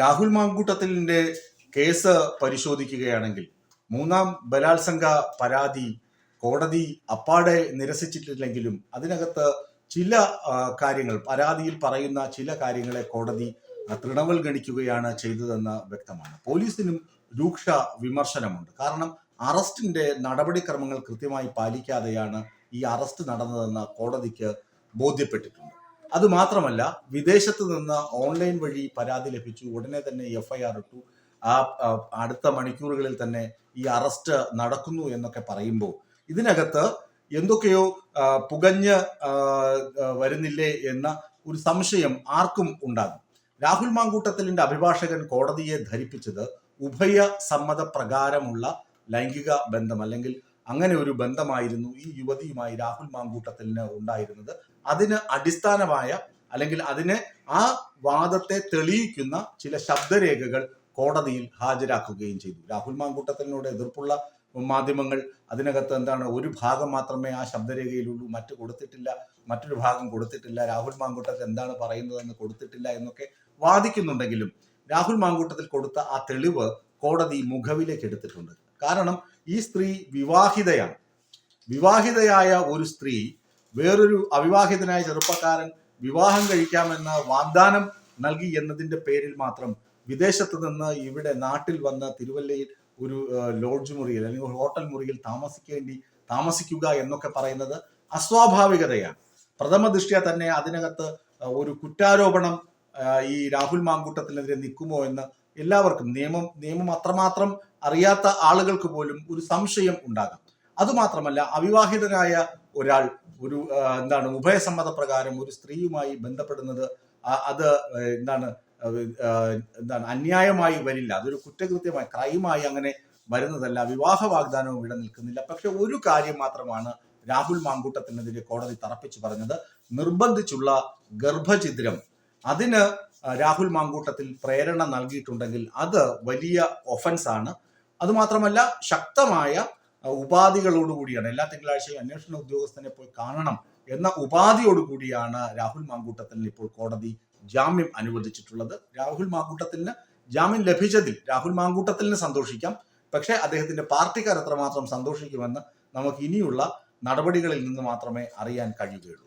Rahul മാങ്കൂട്ടത്തിലിന്റെ case പരിശോധിക്കുകയാണെങ്കിൽ മൂന്നാം ബലാത്സംഗ പരാതി കോടതി അപ്പാടെ നിരസിച്ചിട്ടില്ലെങ്കിലും അതിനകത്ത് ചില കാര്യങ്ങൾ പരാതിയിൽ പറയുന്ന ചില കാര്യങ്ങളെ കോടതി തൃണവൽ തൃണവൽഗണിക്കുകയാണ് ചെയ്തതെന്ന് വ്യക്തമാണ്. പോലീസിനും രൂക്ഷ വിമർശനമുണ്ട്. കാരണം അറസ്റ്റിന്റെ നടപടിക്രമങ്ങൾ കൃത്യമായി പാലിക്കാതെയാണ് ഈ അറസ്റ്റ് നടന്നതെന്ന് കോടതിക്ക് ബോധ്യപ്പെട്ടിട്ടുണ്ട്. അതുമാത്രമല്ല വിദേശത്ത് നിന്ന് ഓൺലൈൻ വഴി പരാതി ലഭിച്ചു. ഉടനെ തന്നെ എഫ്ഐആർ ഇട്ടു. ആ അടുത്ത മണിക്കൂറുകളിൽ തന്നെ ഈ അറസ്റ്റ് നടക്കുന്നു എന്നൊക്കെ പറയുമ്പോൾ ഇതിനകത്ത് എന്തൊക്കെയോ പുകഞ്ഞ് വരുന്നില്ലേ എന്ന ഒരു സംശയം ആർക്കും ഉണ്ടാകും. രാഹുൽ മാങ്കൂട്ടത്തിലിന്റെ അഭിഭാഷകൻ കോടതിയെ ധരിപ്പിച്ചത് ഉഭയ സമ്മത പ്രകാരമുള്ള ലൈംഗിക ബന്ധം അല്ലെങ്കിൽ അങ്ങനെ ഒരു ബന്ധമായിരുന്നു ഈ യുവതിയുമായി രാഹുൽ മാങ്കൂട്ടത്തിന് ഉണ്ടായിരുന്നത്. അതിന് അടിസ്ഥാനമായ അല്ലെങ്കിൽ അതിനെ ആ വാദത്തെ തെളിയിക്കുന്ന ചില ശബ്ദരേഖകൾ കോടതിയിൽ ഹാജരാക്കുകയും ചെയ്തു. രാഹുൽ മാങ്കൂട്ടത്തിനോട് എതിർപ്പുള്ള മാധ്യമങ്ങൾ അതിനകത്ത് എന്താണ് ഒരു ഭാഗം മാത്രമേ ആ ശബ്ദരേഖയിലുള്ളൂ മറ്റു കൊടുത്തിട്ടില്ല മറ്റൊരു ഭാഗം കൊടുത്തിട്ടില്ല രാഹുൽ മാങ്കൂട്ടത്തിൽ എന്താണ് പറയുന്നതെന്ന് കൊടുത്തിട്ടില്ല എന്നൊക്കെ വാദിക്കുന്നുണ്ടെങ്കിലും രാഹുൽ മാങ്കൂട്ടത്തിൽ കൊടുത്ത ആ തെളിവ് കോടതി മുഖവിലേക്ക് എടുത്തിട്ടുണ്ട്. കാരണം ഈ സ്ത്രീ വിവാഹിതയാണ്. വിവാഹിതയായ ഒരു സ്ത്രീ വേറൊരു അവിവാഹിതനായ ചെറുപ്പക്കാരൻ വിവാഹം കഴിക്കാമെന്ന് വാഗ്ദാനം നൽകി എന്നതിന്റെ പേരിൽ മാത്രം വിദേശത്ത് നിന്ന് ഇവിടെ നാട്ടിൽ വന്ന തിരുവല്ലയിൽ ഒരു ലോഡ്ജ് മുറിയിൽ അല്ലെങ്കിൽ ഹോട്ടൽ മുറിയിൽ താമസിക്കേണ്ടി താമസിക്കുക എന്നൊക്കെ പറയുന്നത് അസ്വാഭാവികതയാണ്. പ്രഥമ ദൃഷ്ട്യാ തന്നെ അതിനകത്ത് ഒരു കുറ്റാരോപണം ഈ രാഹുൽ മാങ്കൂട്ടത്തിനെതിരെ നിൽക്കുമോ എന്ന് എല്ലാവർക്കും നിയമം നിയമം അത്രമാത്രം അറിയാത്ത ആളുകൾക്ക് പോലും ഒരു സംശയം ഉണ്ടാകാം. അതുമാത്രമല്ല അവിവാഹിതനായ ഒരാൾ ഒരു എന്താണ് ഉഭയസമ്മത പ്രകാരം ഒരു സ്ത്രീയുമായി ബന്ധപ്പെടുന്നത് അത് എന്താണ് എന്താണ് അന്യായമായി വരില്ല. അതൊരു കുറ്റകൃത്യമായി ക്രൈമായി അങ്ങനെ വരുന്നതല്ല. വിവാഹ വാഗ്ദാനവും ഇവിടെ നിൽക്കുന്നില്ല. പക്ഷെ ഒരു കാര്യം മാത്രമാണ് രാഹുൽ മാങ്കൂട്ടത്തിനെതിരെ കോടതി തറപ്പിച്ചു പറഞ്ഞത്. നിർബന്ധിച്ചുള്ള ഗർഭഛിദ്രം. അതിന് രാഹുൽ മാങ്കൂട്ടത്തിൽ പ്രേരണ നൽകിയിട്ടുണ്ടെങ്കിൽ അത് വലിയ ഒഫൻസാണ് അതുമാത്രമല്ല ശക്തമായ ഉപാധികളോടുകൂടിയാണ് എല്ലാ തിങ്കളാഴ്ചയും അന്വേഷണ ഉദ്യോഗസ്ഥനെ പോയി കാണണം എന്ന ഉപാധിയോടുകൂടിയാണ് രാഹുൽ മാങ്കൂട്ടത്തിന് ഇപ്പോൾ കോടതി ജാമ്യം അനുവദിച്ചിട്ടുള്ളത്. രാഹുൽ മാങ്കൂട്ടത്തിന് ജാമ്യം ലഭിച്ചതിൽ രാഹുൽ മാങ്കൂട്ടത്തിന് സന്തോഷിക്കാം. പക്ഷേ അദ്ദേഹത്തിന്റെ പാർട്ടിക്കാർ എത്രമാത്രം സന്തോഷിക്കുമെന്ന് നമുക്ക് ഇനിയുള്ള നടപടികളിൽ നിന്ന് മാത്രമേ അറിയാൻ കഴിയുകയുള്ളൂ.